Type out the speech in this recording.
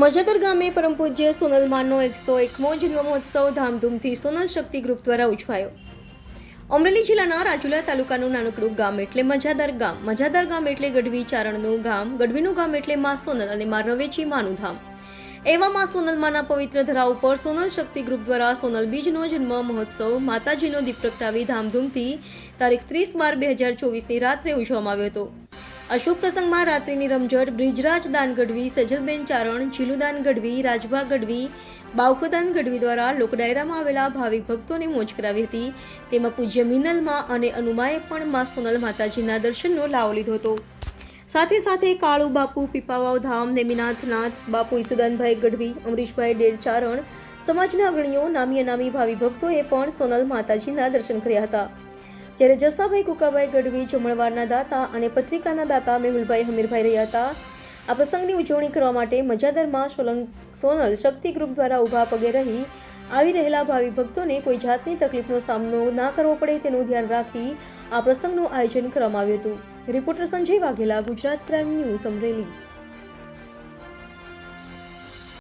મજાદર ગામે પરમ પૂજ્ય સોનલમાનો એકસો એકમો જન્મ મહોત્સવ ધામધૂમથી સોનલ શક્તિ ગ્રુપ દ્વારા ઉજવાયો. અમરેલી જિલ્લાના રાજુલા તાલુકાનું નાનકડું ગામ એટલે મજાદર ગામ. મજાદર ગામ એટલે ગઢવી ચારણનું ગામ, ગઢવીનું ગામ એટલે માં સોનલ અને માં રવેચી માનું ધામ. એવા માં સોનલમાના પવિત્ર ધરા ઉપર સોનલ શક્તિ ગ્રુપ દ્વારા સોનલ બીજનો જન્મ મહોત્સવ માતાજીનો દીપ પ્રગટાવી ધામધૂમથી તારીખ ત્રીસ બાર બે હજાર ચોવીસની રાત્રે ઉજવવામાં આવ્યો હતો. શુભ પ્રસંગમાં રાત્રિની રમઝટ, બ્રિજરાજ દાન ગઢવી, સજલબેન ચારણ જીલુદાન ગઢવી, રાજભા ગઢવી બાવકદાન ગઢવી દ્વારા લોકડાયરામાં આવેલા ભાવિક ભક્તોને મોજ કરાવી હતી. તેમાં પૂજ્ય મિનલમાં અને અનુમાએ પણ મા સોનલ માતાજીના દર્શનનો લાવો લીધો હતો. સાથે સાથે કાળુ બાપુ, પીપાવાવ ધામ, નેમિનાથનાથ, બાપુ ઈસુદાનભાઈ ગઢવી, અમરીશભાઈ ડેર ચારણ, સમાજના અગ્રણીઓ, નામી અનામી ભાવિ ભક્તોએ પણ સોનલ માતાજીના દર્શન કર્યા હતા. જ્યારે જસાભાઈ કુકાભાઈ ગઢવી જમણવારના દાતા અને પત્રિકાના દાતા મેહુલભાઈ હમીરભાઈ રહ્યા હતા. આ પ્રસંગની ઉજવણી કરવા માટે મજાદરમાં સોલંગ, સોનલ શક્તિ ગ્રુપ દ્વારા ઊભા પગે રહી આવી રહેલા ભાવિ ભક્તોને કોઈ જાતની તકલીફનો સામનો ના કરવો પડે તેનું ધ્યાન રાખી આ પ્રસંગનું આયોજન કરવામાં આવ્યું હતું. Reporter Sanjay Vaghela, Gujarat crime news Amreli.